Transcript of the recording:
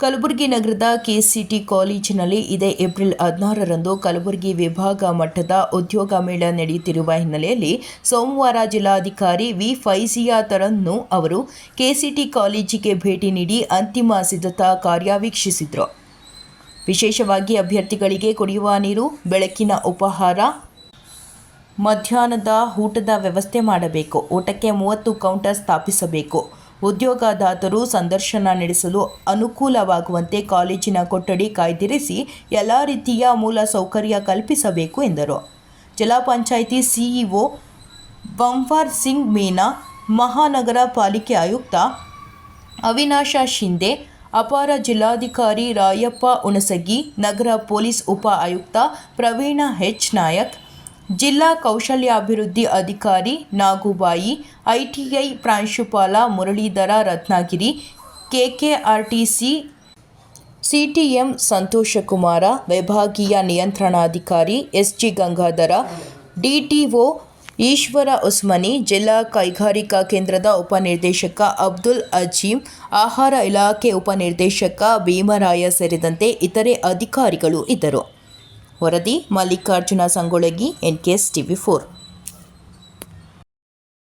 ಕಲಬುರಗಿ ನಗರದ ಕೆಸಿಟಿ ಕಾಲೇಜಿನಲ್ಲಿ ಇದೇ ಏಪ್ರಿಲ್ ಹದಿನಾರರಂದು ಕಲಬುರಗಿ ವಿಭಾಗ ಮಟ್ಟದ ಉದ್ಯೋಗ ಮೇಳ ನಡೆಯುತ್ತಿರುವ ಹಿನ್ನೆಲೆಯಲ್ಲಿ ಸೋಮವಾರ ಜಿಲ್ಲಾಧಿಕಾರಿ ವಿ ಫೈಜಿಯಾ ತರನ್ನು ಅವರು ಕೆಸಿಟಿ ಕಾಲೇಜಿಗೆ ಭೇಟಿ ನೀಡಿ ಅಂತಿಮ ಸಿದ್ಧತಾ ಕಾರ್ಯ ವೀಕ್ಷಿಸಿದರು ವಿಶೇಷವಾಗಿ ಅಭ್ಯರ್ಥಿಗಳಿಗೆ ಕುಡಿಯುವ ನೀರು, ಬೆಳಕಿನ ಉಪಹಾರ, ಮಧ್ಯಾಹ್ನದ ಊಟದ ವ್ಯವಸ್ಥೆ ಮಾಡಬೇಕು. ಊಟಕ್ಕೆ ಮೂವತ್ತು ಕೌಂಟರ್ ಸ್ಥಾಪಿಸಬೇಕು. ಉದ್ಯೋಗದಾತರು ಸಂದರ್ಶನ ನಡೆಸಲು ಅನುಕೂಲವಾಗುವಂತೆ ಕಾಲೇಜಿನ ಕೊಠಡಿ ಕಾಯ್ದಿರಿಸಿ ಎಲ್ಲ ರೀತಿಯ ಮೂಲ ಸೌಕರ್ಯ ಕಲ್ಪಿಸಬೇಕು ಎಂದರು. ಜಿಲ್ಲಾ ಪಂಚಾಯಿತಿ ಸಿಇಒ ಬಂಫಾರ್ ಸಿಂಗ್ ಮೀನಾ, ಮಹಾನಗರ ಪಾಲಿಕೆ ಆಯುಕ್ತ ಅವಿನಾಶ ಶಿಂದೆ, ಅಪಾರ ಜಿಲ್ಲಾಧಿಕಾರಿ ರಾಯಪ್ಪ ಉಣಸಗಿ ನಗರ ಪೊಲೀಸ್ ಉಪ ಆಯುಕ್ತ ಪ್ರವೀಣ ಹೆಚ್ ನಾಯಕ್ ಜಿಲ್ಲಾ ಕೌಶಲ್ಯಾಭಿವೃದ್ಧಿ ಅಧಿಕಾರಿ ನಾಗುಬಾಯಿ, ಐಟಿಐ ಪ್ರಾಂಶುಪಾಲ ಮುರಳೀಧರ ರತ್ನಗಿರಿ, ಕೆಕೆಆರ್ಟಿಸಿ ಸಿಟಿಎಂ ಸಂತೋಷಕುಮಾರ, ವಿಭಾಗೀಯ ನಿಯಂತ್ರಣಾಧಿಕಾರಿ ಎಸ್ಜಿ ಗಂಗಾಧರ, ಡಿಟಿಒ ಈಶ್ವರ ಉಸ್ಮನಿ, ಜಿಲ್ಲಾ ಕೈಗಾರಿಕಾ ಕೇಂದ್ರದ ಉಪನಿರ್ದೇಶಕ ಅಬ್ದುಲ್ ಅಜೀಂ ಆಹಾರ ಇಲಾಖೆ ಉಪನಿರ್ದೇಶಕ ಭೀಮರಾಯ ಸೇರಿದಂತೆ ಇತರೆ ಅಧಿಕಾರಿಗಳು ಇದ್ದರು. ವರದಿ Mallikarjuna Sangolagi NKS TV four.